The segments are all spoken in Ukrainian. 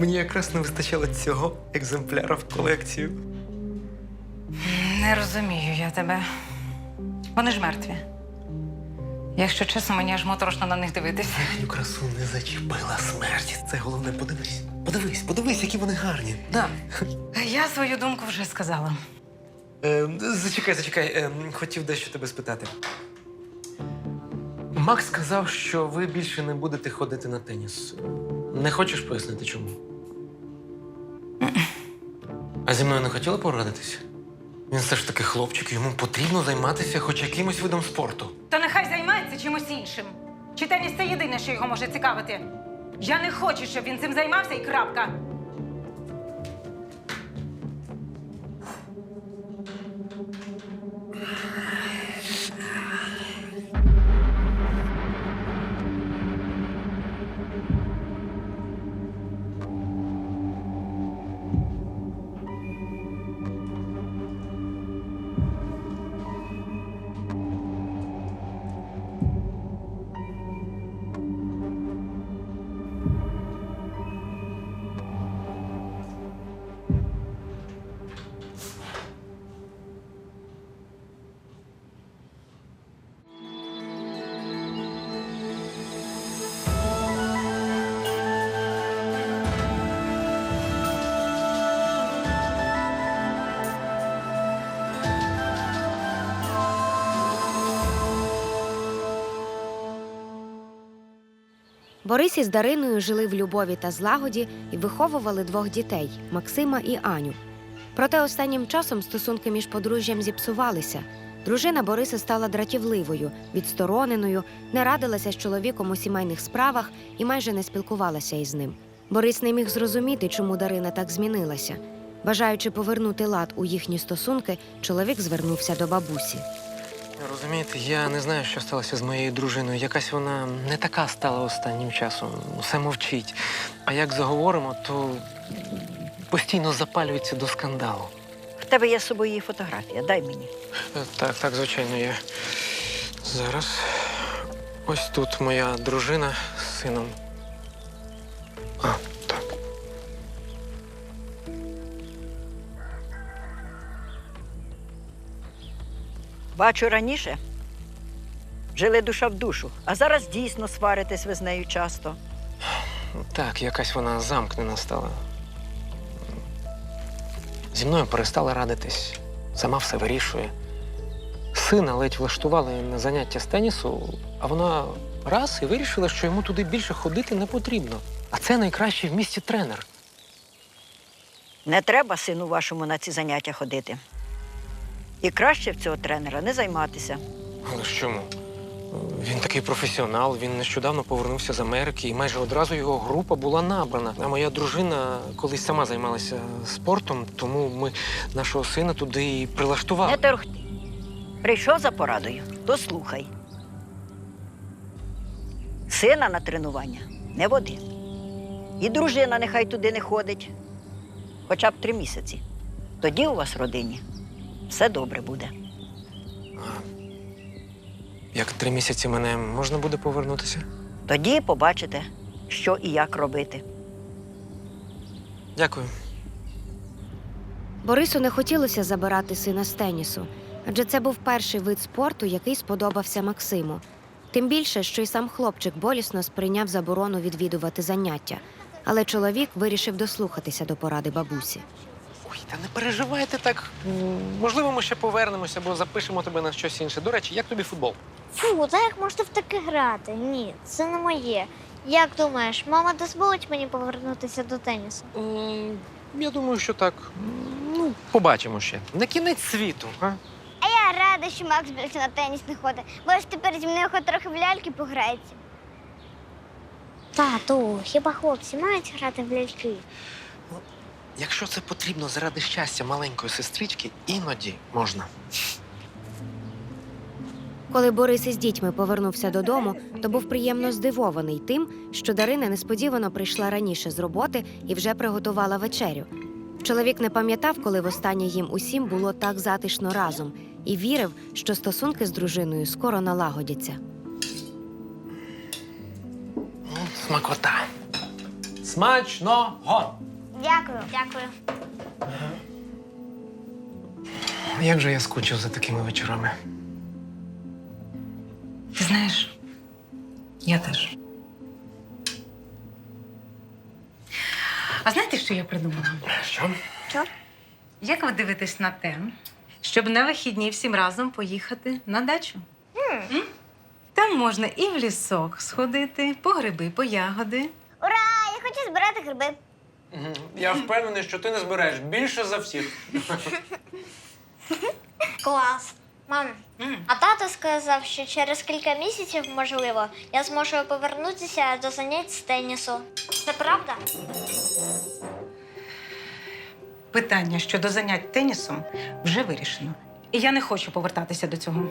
Мені якраз не вистачало цього екземпляра в колекцію. Не розумію я тебе. Вони ж мертві. Якщо чесно, мені аж моторошно на них дивитися. Їхню красу не зачепила смерть. Це головне, подивись. Подивись, подивись, які вони гарні. Да. Я свою думку вже сказала. Е, зачекай, зачекай, е, хотів дещо тебе спитати. Макс сказав, що ви більше не будете ходити на теніс. Не хочеш пояснити чому? А зі мною не хотіли порадитися? Він все ж таки хлопчик, йому потрібно займатися хоч якимось видом спорту. То нехай займається чимось іншим. Чи теніс це єдине, що його може цікавити? Я не хочу, щоб він цим займався і крапка. Борис із Дариною жили в любові та злагоді і виховували двох дітей Максима і Аню. Проте останнім часом стосунки між подружжям зіпсувалися. Дружина Бориса стала дратівливою, відстороненою, не радилася з чоловіком у сімейних справах і майже не спілкувалася із ним. Борис не міг зрозуміти, чому Дарина так змінилася. Бажаючи повернути лад у їхні стосунки, чоловік звернувся до бабусі. Розумієте, я не знаю, що сталося з моєю дружиною. Якась вона не така стала останнім часом. Все мовчить. А як заговоримо, то постійно запалюється до скандалу. В тебе є з собою її фотографія. Дай мені. Е, Так, так, звичайно, я зараз. Ось тут моя дружина з сином. А, Бачу раніше. Жили душа в душу, а зараз дійсно сваритесь ви з нею часто. Так, якась вона замкнена стала. Зі мною перестала радитись, сама все вирішує. Сина ледь влаштували на заняття з тенісу, а вона раз і вирішила, що йому туди більше ходити не потрібно. А це найкращий в місті тренер. Не треба сину вашому на ці заняття ходити. І краще в цього тренера не займатися. Але ж чому? Він такий професіонал, він нещодавно повернувся з Америки, і майже одразу його група була набрана. А моя дружина колись сама займалася спортом, тому ми нашого сина туди і прилаштували. Не торгти. Прийшов за порадою, то слухай. Сина на тренування не води. І дружина нехай туди не ходить. Хоча б три місяці. Тоді у вас в родині все добре буде. Як три місяці мене можна буде повернутися? Тоді побачите, що і як робити. Дякую. Борису не хотілося забирати сина з тенісу, адже це був перший вид спорту, який сподобався Максиму. Тим більше, що й сам хлопчик болісно сприйняв заборону відвідувати заняття. Але чоловік вирішив дослухатися до поради бабусі. Ой, та не переживайте так. Можливо, ми ще повернемося або запишемо тебе на щось інше. До речі, як тобі футбол? Фу, та як можете в таке грати? Ні, це не моє. Як думаєш, мама дозволить мені повернутися до тенісу? М, Я думаю, що так. Ну, побачимо ще. Не кінець світу. А? А я рада, що Макс більше на теніс не ходить, бо ж тепер зі мною хоч трохи в ляльки пограється. Тату, хіба хлопці мають грати в ляльки? Якщо це потрібно заради щастя маленької сестрички, іноді можна. Коли Борис із дітьми повернувся додому, то був приємно здивований тим, що Дарина несподівано прийшла раніше з роботи і вже приготувала вечерю. Чоловік не пам'ятав, коли востаннє їм усім було так затишно разом, і вірив, що стосунки з дружиною скоро налагодяться. Смакота. Смачного! Дякую. Дякую. Як же я скучив за такими вечорами? Ти знаєш, я теж. А знаєте, що я придумала? Що? Що? Як ви дивитесь на те, щоб на вихідні всім разом поїхати на дачу? М? Там можна і в лісок сходити, по гриби, по ягоди. Ура! Я хочу збирати гриби. Я впевнений, що ти не збереш більше за всіх. Клас. Мам, а тато сказав, що через кілька місяців, можливо, я зможу повернутися до занять з тенісу. Це правда? Питання щодо занять тенісом вже вирішено. І я не хочу повертатися до цього.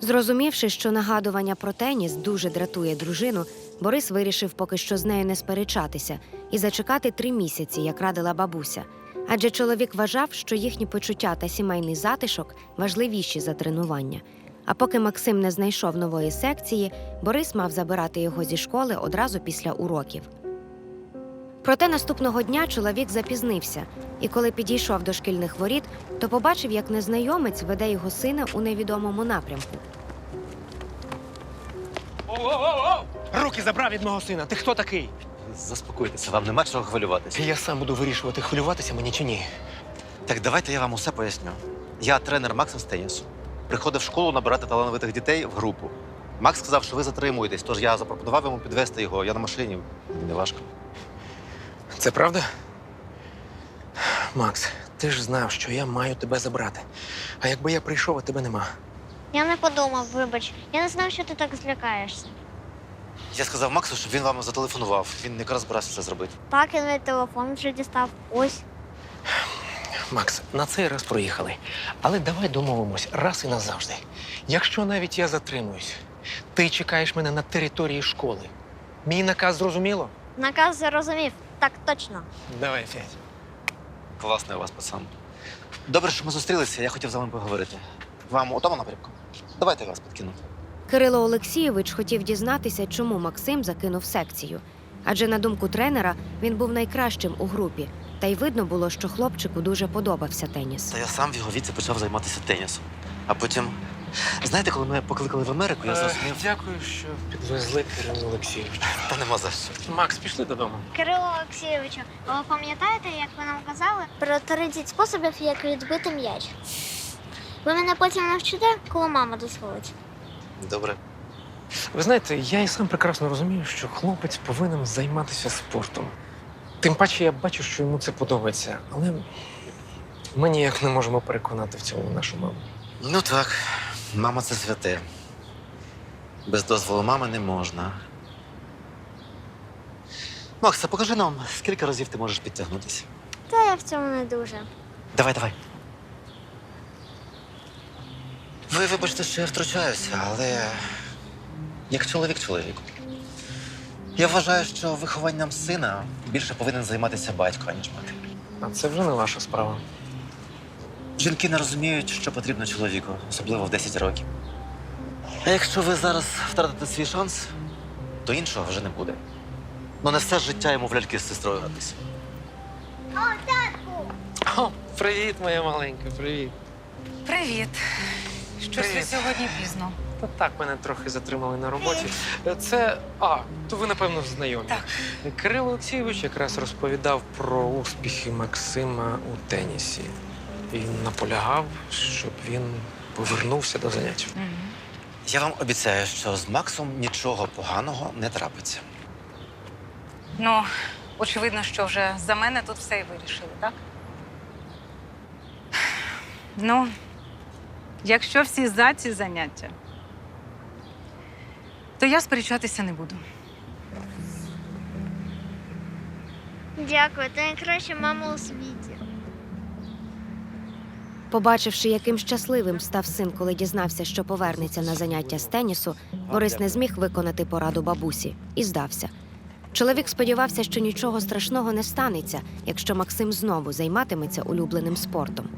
Зрозумівши, що нагадування про теніс дуже дратує дружину, Борис вирішив поки що з нею не сперечатися і зачекати три місяці, як радила бабуся. Адже чоловік вважав, що їхні почуття та сімейний затишок важливіші за тренування. А поки Максим не знайшов нової секції, Борис мав забирати його зі школи одразу після уроків. Проте наступного дня чоловік запізнився, і коли підійшов до шкільних воріт, то побачив, як незнайомець веде його сина у невідомому напрямку. Руки забрав від мого сина. Ти хто такий? Заспокойтеся, вам нема чого хвилюватися. Я сам буду вирішувати, хвилюватися мені чи ні. Так давайте я вам усе поясню. Я тренер Макса з. Приходив в школу набирати талановитих дітей в групу. Макс сказав, що ви затримуєтесь, тож я запропонував йому підвести його. Я на машині, мені не важко. Це правда? Макс, ти ж знав, що я маю тебе забрати. А якби я прийшов, а тебе нема. Я не подумав, вибач. Я не знав, що ти так злякаєшся. Я сказав Максу, щоб він вам зателефонував. Він якраз збирався це зробити. Так, я навіть телефон вже дістав. Ось. Макс, на цей раз проїхали. Але давай домовимось раз і назавжди. Якщо навіть я затримуюсь, ти чекаєш мене на території школи. Мій наказ зрозуміло? Наказ зрозумів. Так точно. Давай, Федь. Класний у вас пацан. Добре, що ми зустрілися, я хотів з вами поговорити. Вам у тому напрямку? Давайте я вас підкину. Кирило Олексійович хотів дізнатися, чому Максим закинув секцію. Адже, на думку тренера, він був найкращим у групі, та й видно було, що хлопчику дуже подобався теніс. Та я сам в його віці почав займатися тенісом. А потім. Знаєте, коли мене покликали в Америку, я зрозумів. Дякую, що підвезли Кирилу Олексійовичу. Та нема за що. Макс, пішли додому. Кирило Олексійовичу, ви пам'ятаєте, як ви нам казали про 30 способів, як відбити м'яч? Ви мене потім навчите, коли мама дозволить. Добре. Ви знаєте, я і сам прекрасно розумію, що хлопець повинен займатися спортом. Тим паче я бачу, що йому це подобається. Але ми ніяк не можемо переконати в цьому нашу маму. Ну так, мама це святе. Без дозволу мами не можна. Макса, покажи нам, скільки разів ти можеш підтягнутися. Та я в цьому не дуже. Давай, давай. Ви вибачте, що я втручаюся, але як чоловік чоловіку. Я вважаю, що вихованням сина більше повинен займатися батько, аніж мати. А це вже не ваша справа. Жінки не розуміють, що потрібно чоловіку, особливо в 10 років. А якщо ви зараз втратите свій шанс, то іншого вже не буде. Ну не все життя йому в ляльки з сестрою гратися. О, привіт, моя маленька, привіт. Привіт. Щось ви Привіт. сьогодні пізно. Та так, мене трохи затримали на роботі. Це. А, то ви, напевно, знайомі. Так. Кирило Олексійович якраз розповідав про успіхи Максима у тенісі. Він наполягав, щоб він повернувся до занять. Я вам обіцяю, що з Максом нічого поганого не трапиться. Ну, очевидно, що вже за мене тут все і вирішили, так? Ну, якщо всі за ці заняття, то я сперечатися не буду. Дякую, ти найкраща мама у світі. Побачивши, яким щасливим став син, коли дізнався, що повернеться на заняття з тенісу, Борис не зміг виконати пораду бабусі і здався. Чоловік сподівався, що нічого страшного не станеться, якщо Максим знову займатиметься улюбленим спортом.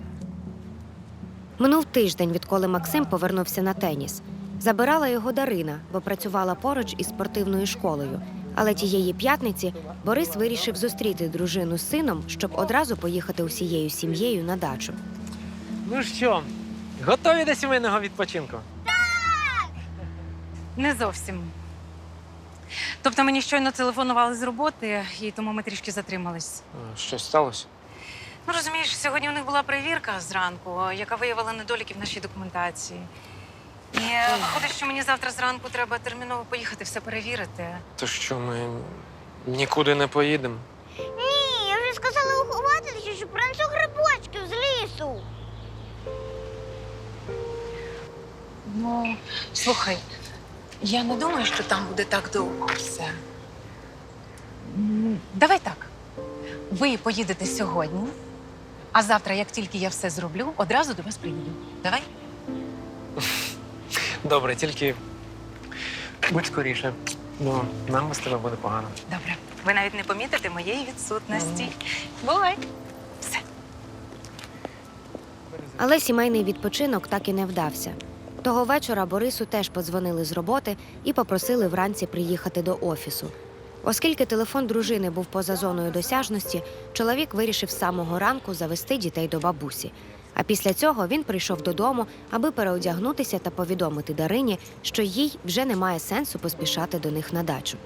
Минув тиждень, відколи Максим повернувся на теніс. Забирала його Дарина, бо працювала поруч із спортивною школою. Але тієї п'ятниці Борис вирішив зустріти дружину з сином, щоб одразу поїхати усією сім'єю на дачу. Ну що, готові до сімейного відпочинку? Не зовсім. Тобто мені щойно телефонували з роботи, і тому ми трішки затримались. Щось сталося? Ну, розумієш, сьогодні у них була перевірка зранку, яка виявила недоліки в нашій документації. І е, виходить, що мені завтра зранку треба терміново поїхати все перевірити. То що ми нікуди не поїдемо? Ні, я вже сказала ухователю, що принесу грибочків з лісу. Ну, слухай, я не думаю, що там буде так довго все. М, Давай так. Ви поїдете сьогодні, а завтра, як тільки я все зроблю, одразу до вас приїду. Давай? Добре, тільки будь скоріше, бо нам без тебе буде погано. Добре. Ви навіть не помітите моєї відсутності. Бувай. Все. Але сімейний відпочинок так і не вдався. Того вечора Борису теж подзвонили з роботи і попросили вранці приїхати до офісу. Оскільки телефон дружини був поза зоною досяжності, чоловік вирішив з самого ранку завести дітей до бабусі. А після цього він прийшов додому, аби переодягнутися та повідомити Дарині, що їй вже немає сенсу поспішати до них на дачу.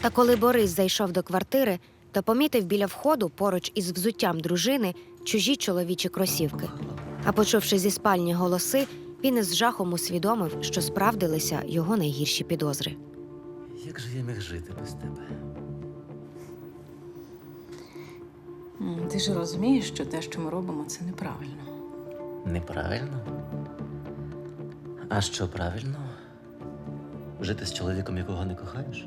Та коли Борис зайшов до квартири, то помітив біля входу поруч із взуттям дружини чужі чоловічі кросівки. А почувши зі спальні голоси, він із жахом усвідомив, що справдилися його найгірші підозри. Як же я міг жити без тебе? Ти ж розумієш, що те, що ми робимо, це неправильно. Неправильно? А що правильно? Жити з чоловіком, якого не кохаєш?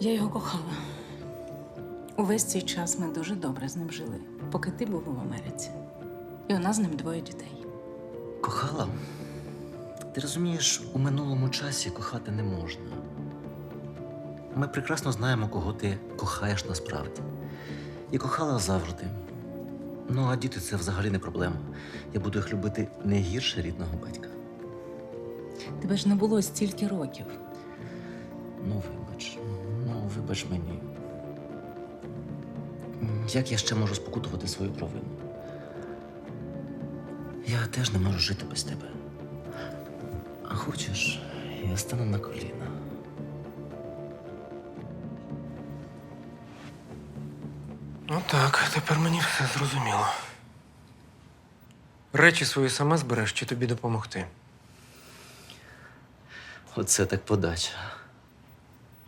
Я його кохала. Увесь цей час ми дуже добре з ним жили, поки ти був в Америці. І у нас з ним двоє дітей. Кохала? Ти розумієш, у минулому часі кохати не можна. Ми прекрасно знаємо, кого ти кохаєш насправді. І кохала завжди. Ну, а діти це взагалі не проблема. Я буду їх любити не гірше рідного батька. Тебе ж не було стільки років. Ну, вибач, ну, вибач мені. Як я ще можу спокутувати свою провину? Я теж не можу жити без тебе. А хочеш, я стану на коліна. Ну так, тепер мені все зрозуміло. Речі свої сама збереш чи тобі допомогти? Оце так подача.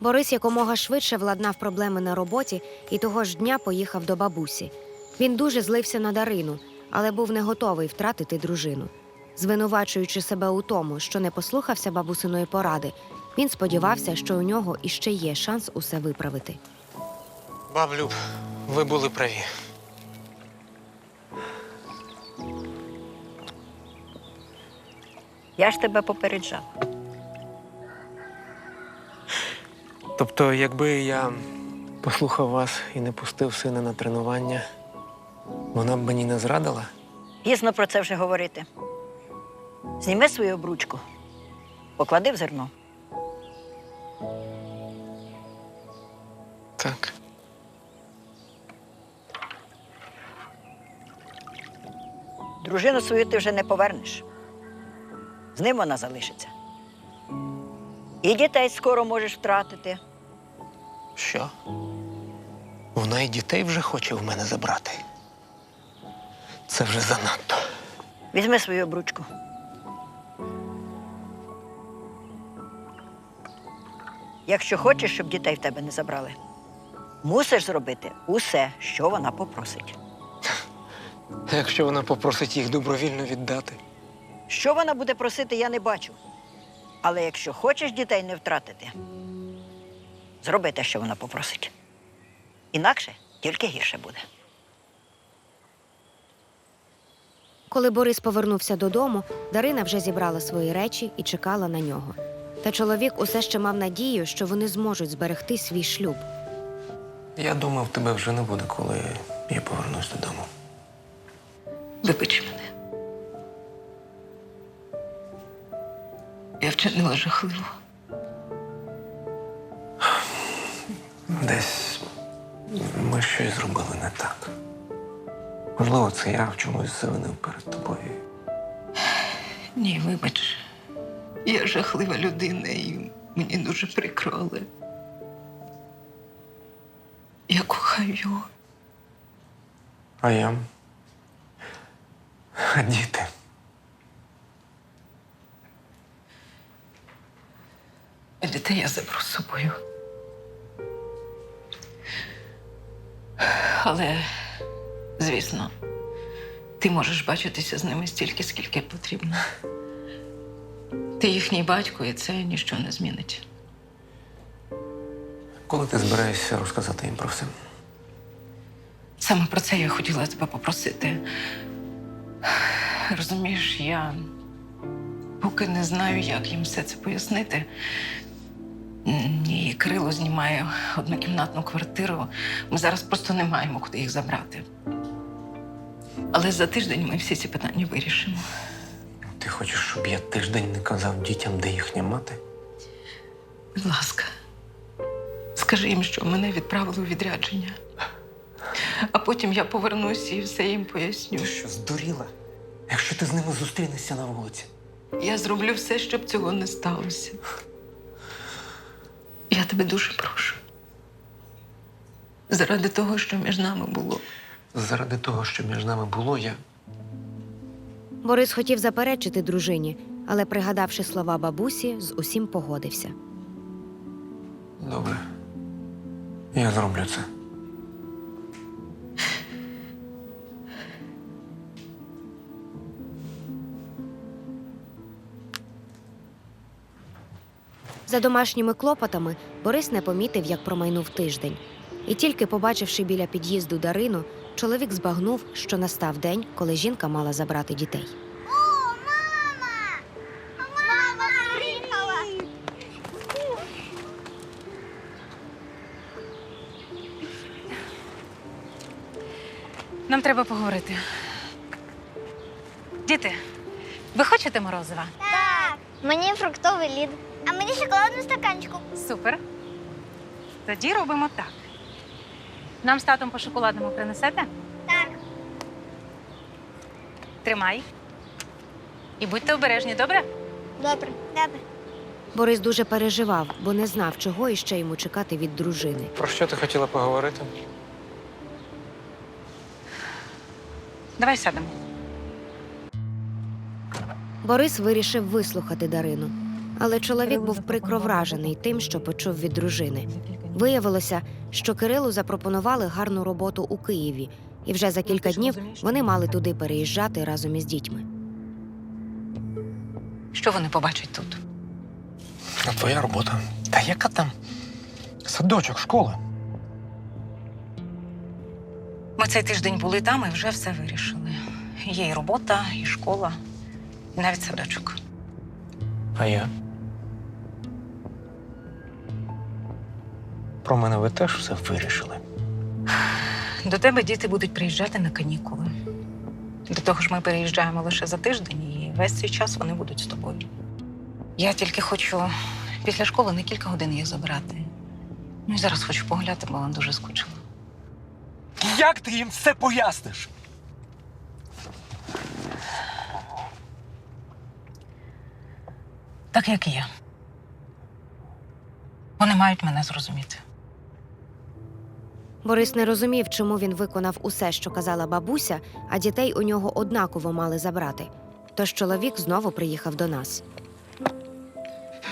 Борис якомога швидше владнав проблеми на роботі і того ж дня поїхав до бабусі. Він дуже злився на Дарину, але був не готовий втратити дружину. Звинувачуючи себе у тому, що не послухався бабусиної поради, він сподівався, що у нього іще є шанс усе виправити. Баблюб, ви були праві. Я ж тебе попереджав. Тобто, якби я послухав вас і не пустив сина на тренування, вона б мені не зрадила? Пізно про це вже говорити. Зніми свою обручку, поклади в зерно. Так. Дружину свою ти вже не повернеш. З ним вона залишиться. І дітей скоро можеш втратити. Що? Вона і дітей вже хоче в мене забрати. Це вже занадто. Візьми свою обручку. Якщо хочеш, щоб дітей в тебе не забрали, Мусиш зробити усе, що вона попросить. Якщо вона попросить їх добровільно віддати? Що вона буде просити, я не бачу. Але якщо хочеш дітей не втратити, зроби те, що вона попросить. Інакше тільки гірше буде. Коли Борис повернувся додому, Дарина вже зібрала свої речі і чекала на нього. Та чоловік усе ще мав надію, що вони зможуть зберегти свій шлюб. Я думав, тебе вже не буде, коли я повернусь додому. Вибач мене. Я вчинила жахливо. Десь ми щось зробили не так. Можливо, це я в чомусь завинив перед тобою. Ні, вибач. Я жахлива людина і мені дуже прикро, але я кохаю його. А я. А діти. Дітей я заберу з собою. Але, звісно, ти можеш бачитися з ними стільки, скільки потрібно. Ти їхній батько, і це ніщо не змінить. Коли ти збираєшся розказати їм про все? Саме про це я хотіла тебе попросити. Розумієш, я поки не знаю, як їм все це пояснити. М, І Кирило знімає однокімнатну квартиру. Ми зараз просто не маємо куди їх забрати. Але за тиждень ми всі ці питання вирішимо. Ти хочеш, щоб я тиждень не казав дітям, де їхня мати? Будь ласка, скажи їм, що мене відправили у відрядження. А потім я повернусь і все їм поясню. Ти що, здуріла? Якщо ти з ними зустрінешся на вулиці. Я зроблю все, щоб цього не сталося. Я тебе дуже прошу. Заради того, що між нами було. Заради того, що між нами було, я. Борис хотів заперечити дружині, але, пригадавши слова бабусі, з усім погодився. Добре. Я зроблю це. За домашніми клопотами Борис не помітив, як промайнув тиждень. І тільки побачивши біля під'їзду Дарину, чоловік збагнув, що настав день, коли жінка мала забрати дітей. О, мама! Мама приїхала! Нам треба поговорити. Діти, ви хочете морозива? Так! Мені фруктовий лід. А мені шоколадну стаканчику. Супер. Тоді робимо так. Нам з татом по шоколадному принесете? Так. Тримай. І будьте обережні, добре? Добре. Добре. Борис дуже переживав, бо не знав, чого іще йому чекати від дружини. Про що ти хотіла поговорити? Давай сядемо. Борис вирішив вислухати Дарину. Але чоловік був прикро вражений тим, що почув від дружини. Виявилося, що Кирилу запропонували гарну роботу у Києві, і вже за кілька днів вони мали туди переїжджати разом із дітьми. Що вони побачать тут? А твоя робота. Та яка там? Садочок, школа. Ми цей тиждень були там і вже все вирішили. Є і робота, і школа, і навіть садочок. А я? Про мене ви теж все вирішили. До тебе діти будуть приїжджати на канікули. До того ж, ми переїжджаємо лише за тиждень, і весь цей час вони будуть з тобою. Я тільки хочу після школи на кілька годин їх забрати. Ну і зараз хочу погуляти, бо вона дуже скучила. Як ти їм все поясниш? Так як і я. Вони мають мене зрозуміти. Борис не розумів, чому він виконав усе, що казала бабуся, а дітей у нього однаково мали забрати. Тож чоловік знову приїхав до нас.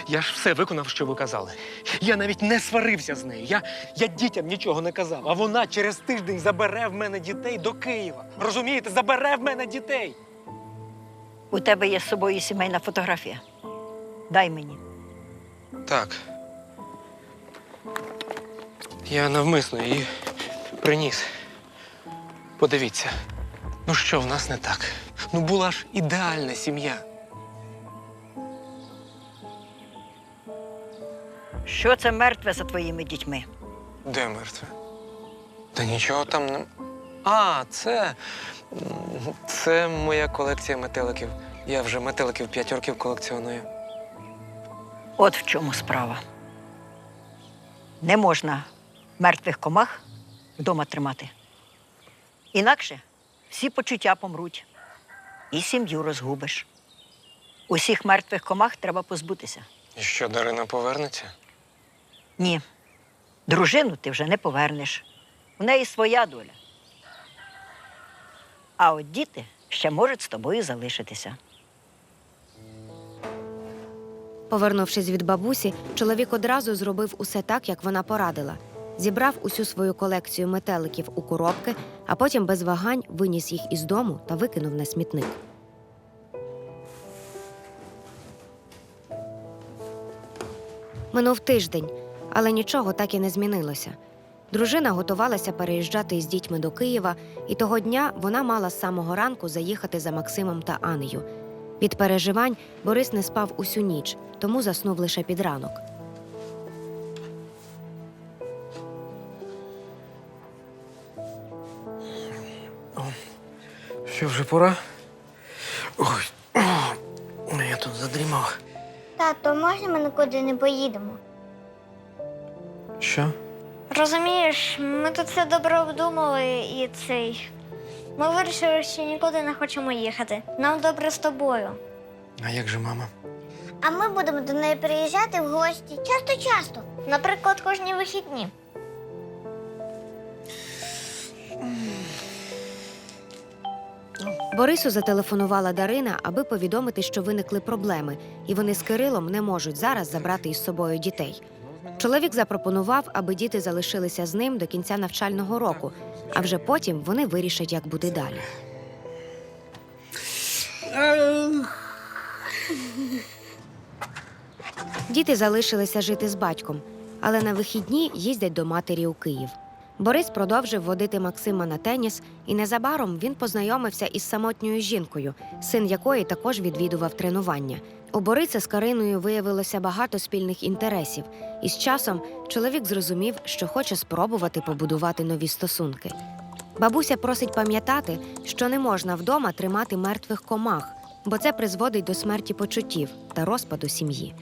Я ж все виконав, що ви казали. Я навіть не сварився з нею. Я, я дітям нічого не казав. А вона через тиждень забере в мене дітей до Києва. Розумієте, забере в мене дітей. У тебе є з собою сімейна фотографія. Дай мені. Так. Я навмисно її приніс. Подивіться, ну що в нас не так? Ну була ж ідеальна сім'я. Що це мертве за твоїми дітьми? Де мертве? Та нічого там не. А, це. Це моя колекція метеликів. Я вже метеликів п'ять років колекціоную. От в чому справа. Не можна мертвих комах вдома тримати. Інакше всі почуття помруть і сім'ю розгубиш. Усіх мертвих комах треба позбутися. І що, Дарина повернеться? Ні, дружину ти вже не повернеш. У неї своя доля. А от діти ще можуть з тобою залишитися. Повернувшись від бабусі, чоловік одразу зробив усе так, як вона порадила. Зібрав усю свою колекцію метеликів у коробки, а потім без вагань виніс їх із дому та викинув на смітник. Минув тиждень, але нічого так і не змінилося. Дружина готувалася переїжджати із дітьми до Києва, і того дня вона мала з самого ранку заїхати за Максимом та Анею. Від переживань Борис не спав усю ніч, тому заснув лише під ранок. Що вже пора? Ой, я тут задрімав. Тато, можна ми нікуди не поїдемо? Що? Розумієш, ми тут все добре обдумали і цей. Ми вирішили, що нікуди не хочемо їхати. Нам добре з тобою. А як же мама? А ми будемо до неї приїжджати в гості часто-часто. Наприклад, кожні вихідні. Борису зателефонувала Дарина, аби повідомити, що виникли проблеми, і вони з Кирилом не можуть зараз забрати із собою дітей. Чоловік запропонував, аби діти залишилися з ним до кінця навчального року, а вже потім вони вирішать, як буде далі. Діти залишилися жити з батьком, але на вихідні їздять до матері у Київ. Борис продовжив водити Максима на теніс, і незабаром він познайомився із самотньою жінкою, син якої також відвідував тренування. У Бориса з Кариною виявилося багато спільних інтересів, і з часом чоловік зрозумів, що хоче спробувати побудувати нові стосунки. Бабуся просить пам'ятати, що не можна вдома тримати мертвих комах, бо це призводить до смерті почуттів та розпаду сім'ї.